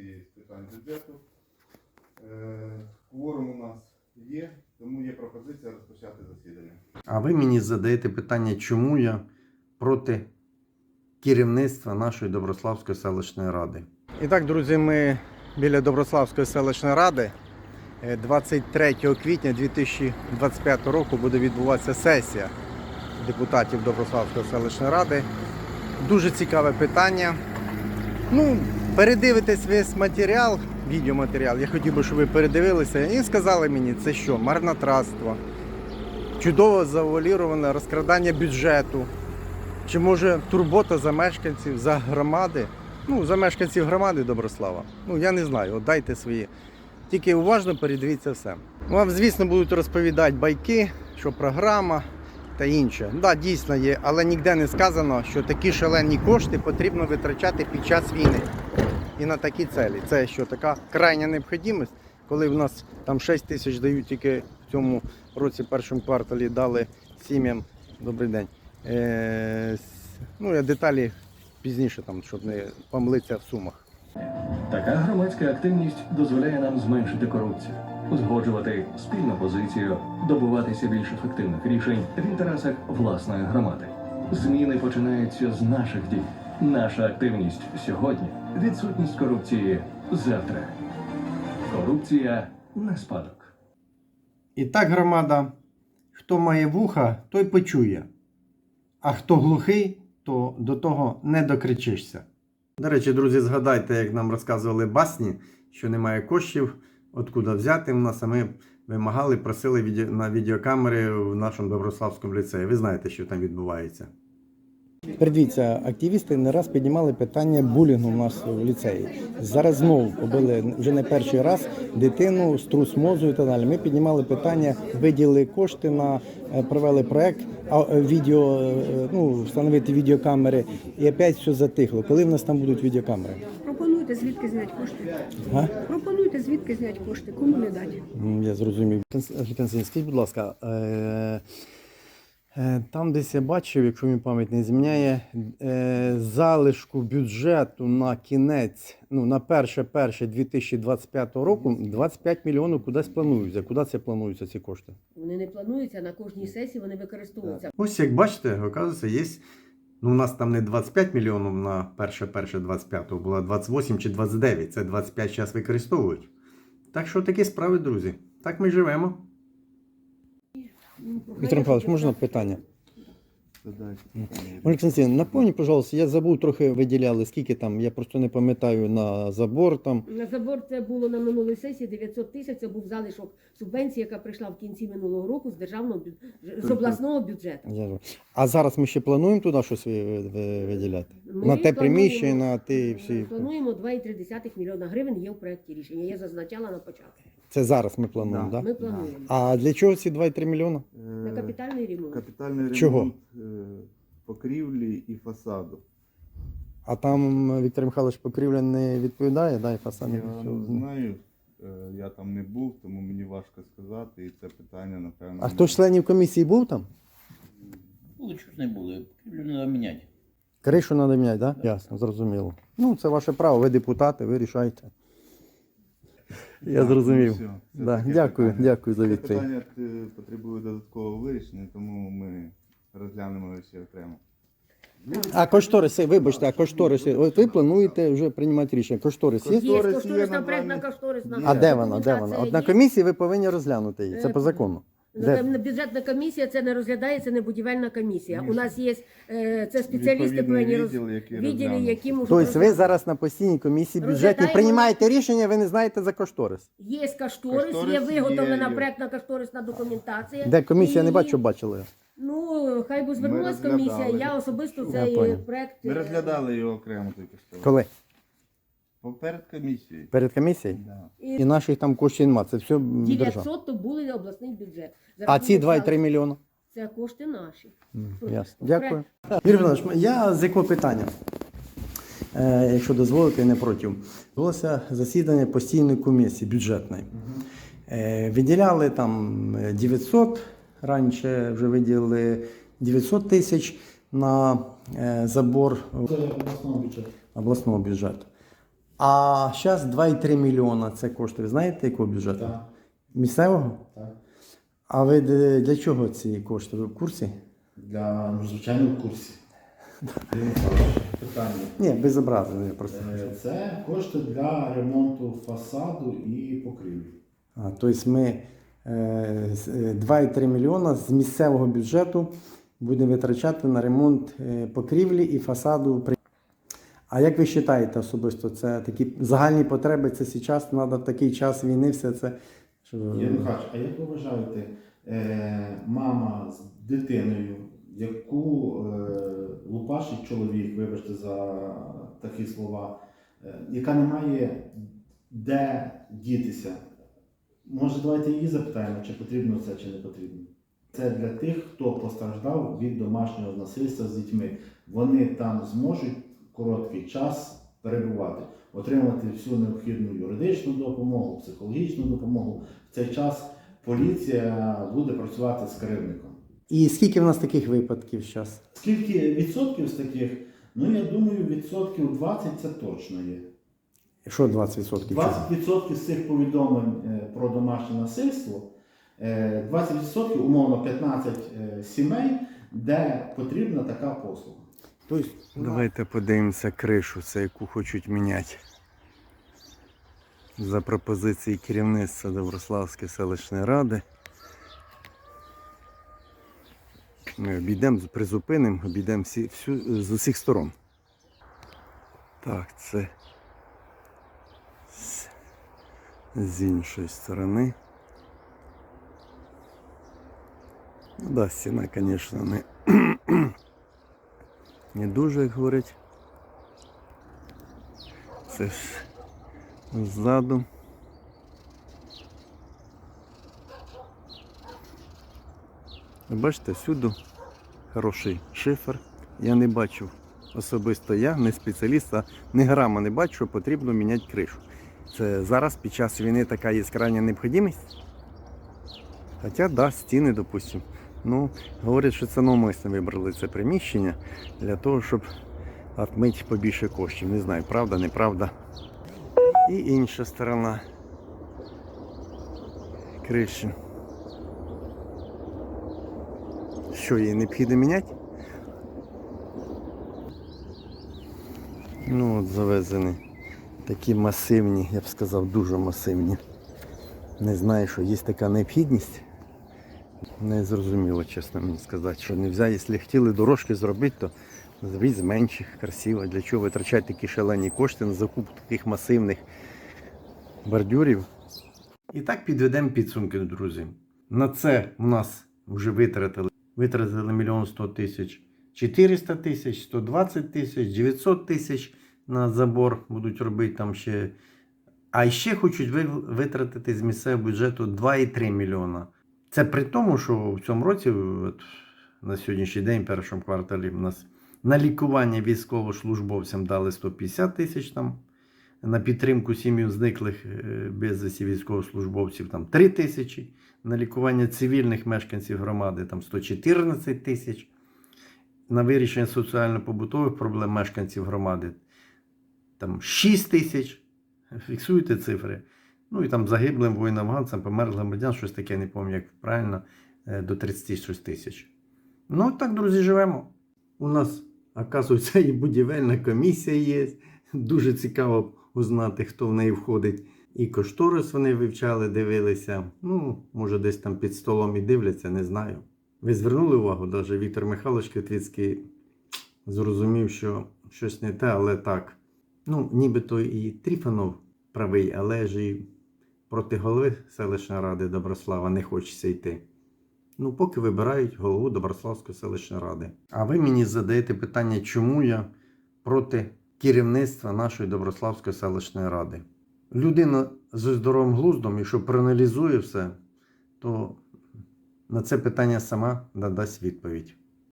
комісії з питань бюджету. Е, Кворум у нас є, тому є пропозиція розпочати засідання. А ви мені задаєте питання, чому я проти керівництва нашої Доброславської селищної ради. І так, друзі, ми біля Доброславської селищної ради. Е, 23 квітня 2025 року буде відбуватися сесія депутатів Доброславської селищної ради. Дуже цікаве питання. Ну, передивитесь весь матеріал, відеоматеріал. Я хотів би, щоб ви передивилися і сказали мені, це що, марнотратство, чудово завуаліроване розкрадання бюджету. Чи може турбота за мешканців, за громади? Ну, за мешканців громади Доброслава. Ну, я не знаю, от дайте свої. Тільки уважно передивіться все. Вам, звісно, будуть розповідати байки, що програма та інше. Так, да, дійсно є, але ніде не сказано, що такі шалені кошти потрібно витрачати під час війни. І на такі цілі. Це що така крайня необхідність, коли в нас там 6 тисяч дають тільки в цьому році, першому кварталі дали сім'ям. Добрий день. Е, ну, я деталі пізніше, там, щоб не помилитися в сумах. Така громадська активність дозволяє нам зменшити корупцію, узгоджувати спільну позицію, добуватися більш ефективних рішень в інтересах власної громади. Зміни починаються з наших дій. Наша активність сьогодні відсутність корупції завтра. Корупція не спадок. І так, громада, хто має вуха, той почує. А хто глухий, то до того не докричишся. До речі, друзі, згадайте, як нам розказували басні, що немає коштів, откуда взяти в нас, а ми вимагали, просили на відеокамери в нашому Доброславському ліцеї. Ви знаєте, що там відбувається. Передивіться, активісти не раз піднімали питання булінгу в нас в ліцеї. Зараз знову побили вже не перший раз дитину, струс мозу і так далі. Ми піднімали питання, виділили кошти на е, провели проект, е, відео, е, ну встановити відеокамери, і опять все затихло. Коли в нас там будуть відеокамери? Пропонуйте, звідки зняти кошти. Га? Пропонуйте, звідки зняти кошти, кому не дати. Я зрозумів. Скажіть, будь ласка, е, там десь я бачив, якщо мені пам'ять не зміняє, е, залишку бюджету на кінець, ну на перше перше 2025 року 25 мільйонів кудись плануються. Куди це плануються ці кошти? Вони не плануються на кожній сесії, вони використовуються. Ось як бачите, оказується, є. Ну, у нас там не 25 мільйонів на перше перше 25 було 28 чи 29. Це 25 зараз використовують. Так що такі справи, друзі. Так ми живемо. Віктор Михайлович, можна питання? Олександр, напомні, пожалуйста, я забув трохи виділяли, скільки там, я просто не пам'ятаю на забор там. На забор це було на минулій сесії 900 тисяч. Це був залишок субвенції, яка прийшла в кінці минулого року з державного з обласного бюджету. А зараз ми ще плануємо туди щось ви- ви- виділяти? Ми на те плануємо- приміщення, на ті всі. Плануємо 2,3 мільйона гривень. Є в проєкті рішення. Я зазначала на початку. Це зараз ми плануємо, Да. так? Ми плануємо А для чого ці 2,3 мільйона? на капітальний ремонт. Капітальний ремонт Чого? е, покрівлі і фасаду. А там Віктор Михайлович покрівля не відповідає, да, і фасад не Я відповідає. не знаю, е, я там не був, тому мені важко сказати, і це питання, напевно. А хто з членів комісії був там? Були чого ж не були, крівлю треба міняти. Кришу треба міняти, так? Да? Ясно, зрозуміло. Ну, це ваше право, ви депутати, ви рішайте. Я зрозумів. ну, все. Це Да, таке дякую, питання. дякую за Це відповідь. питання е, потребує додаткового вирішення, тому ми розглянемо його ще окремо. А кошториси, вибачте, а кошториси, от ви плануєте вже приймати рішення. Кошторис є? Є Кошторис є кошторисна на проєктна кошторисна. А де вона? Де вона? От на комісії ви повинні розглянути її. Це по закону. Де? Де? Бюджетна комісія це не розглядається, не будівельна комісія. У нас є е, це спеціалісти повинні роз... відділи, розглянув. які можуть Тобто ви зараз на постійній комісії бюджетній Розглядаємо- приймаєте рішення, ви не знаєте за кошторис. Є кошторис, Кошторис є виготовлена є. проектна кошторисна документація. Де комісія, не І- бачу, бачили. Ну, хай би звернулась Ми комісія. розглядали. Я особисто Я цей понял. проект Ми е, розглядали його окремо тільки що. Коли? Поперед комісією. Перед комісією? Да. І наших там коштів нема, це все держава. 900 то були обласний бюджет. За А ці рахунок 2,3 залишку. мільйона? Це кошти наші. Ясно. Дякую. Юрій Іванович, я з якого питання? Е, якщо дозволите, не проти. Булося засідання постійної комісії бюджетної. Е, виділяли там е, 900, раніше вже виділили 900 тисяч на е, забор обласного бюджету. А зараз 2,3 мільйона це коштує. Знаєте, якого бюджету? Так, Місцевого? так. А ви для чого ці кошти? Ви в курсі? Для ну, звичайно в курсі. Питання. Ні, без образу, просто. Е, Це кошти для ремонту фасаду і покрівлі. А, тобто ми е, з- е, 2,3 мільйона з місцевого бюджету будемо витрачати на ремонт е, покрівлі і фасаду. А як ви вважаєте особисто, це такі загальні потреби, це зараз треба такий час війни, все це. Що... Юрій Михайлович, а як ви вважаєте, е, мама з дитиною, яку е, лупашить чоловік, вибачте за такі слова, е, яка не має де дітися? Може, давайте її запитаємо, чи потрібно це, чи не потрібно. Це для тих, хто постраждав від домашнього насильства з дітьми. Вони там зможуть короткий час перебувати, отримати всю необхідну юридичну допомогу, психологічну допомогу. В цей час поліція буде працювати з кривдником. І скільки в нас таких випадків зараз? Скільки відсотків з таких? Ну я думаю, відсотків 20 це точно є. Що 20%? 20% з цих повідомлень е, про домашнє насильство, е, 20% умовно 15 е, сімей, де потрібна така послуга. Тобто, Давайте подивимося кришу, це яку хочуть міняти. За пропозиції керівництва Доброславської селищної ради. Ми обійдемо, призупинимо, обійдемо всі, всю, з усіх сторон. Так, це з, з іншої сторони. Ну да, стіна, звісно, не, не дуже, як говорять. Це ж ззаду. Бачите, всюди хороший шифер. Я не бачив особисто я, не спеціаліст, а не грама не бачу, що потрібно міняти кришу. Це зараз під час війни така є крайня необхідність. Хоча, да, стіни, допустимо. Ну, говорять, що це навмисно вибрали це приміщення для того, щоб отмити побільше коштів. Не знаю, правда, неправда. І інша сторона криші. Що її необхідно міняти? Ну от завезені такі масивні, я б сказав, дуже масивні. Не знаю, що є така необхідність. Не зрозуміло, чесно мені сказати, що не взяти, якщо хотіли дорожки зробити, то зробіть з менших, красиво. Для чого витрачати такі шалені кошти на закуп таких масивних бордюрів? І так підведемо підсумки, друзі. На це у нас вже витратили. Витратили мільйон сто тисяч, 400 тисяч, 120 тисяч, 900 тисяч на забор будуть робити там ще. А ще хочуть витратити з місцевого бюджету 2,3 мільйона. Це при тому, що в цьому році, от, на сьогоднішній день, в першому кварталі, у нас на лікування військовослужбовцям дали 150 тисяч там, на підтримку сім'їв зниклих е, безвісті військовослужбовців там 3 тисячі, на лікування цивільних мешканців громади там 114 тисяч, на вирішення соціально-побутових проблем мешканців громади там 6 тисяч. Фіксуйте цифри. Ну і там загиблим воїнам-ганцям, померлим громадян, щось таке, не пам'ятаю, як правильно, е, до 36 тисяч. Ну, так, друзі, живемо. У нас, оказується, і будівельна комісія є. Дуже цікаво узнати, хто в неї входить. І кошторис вони вивчали, дивилися. Ну, може, десь там під столом і дивляться, не знаю. Ви звернули увагу, навіть Віктор Михайлович Квітвіцький зрозумів, що щось не те, але так. Ну, нібито і Тріфанов правий, але ж і проти голови селищної ради Доброслава не хочеться йти. Ну, поки вибирають голову Доброславської селищної ради. А ви мені задаєте питання, чому я проти керівництва нашої Доброславської селищної ради. Людина зі здоровим глуздом, якщо проаналізує все, то на це питання сама надасть відповідь.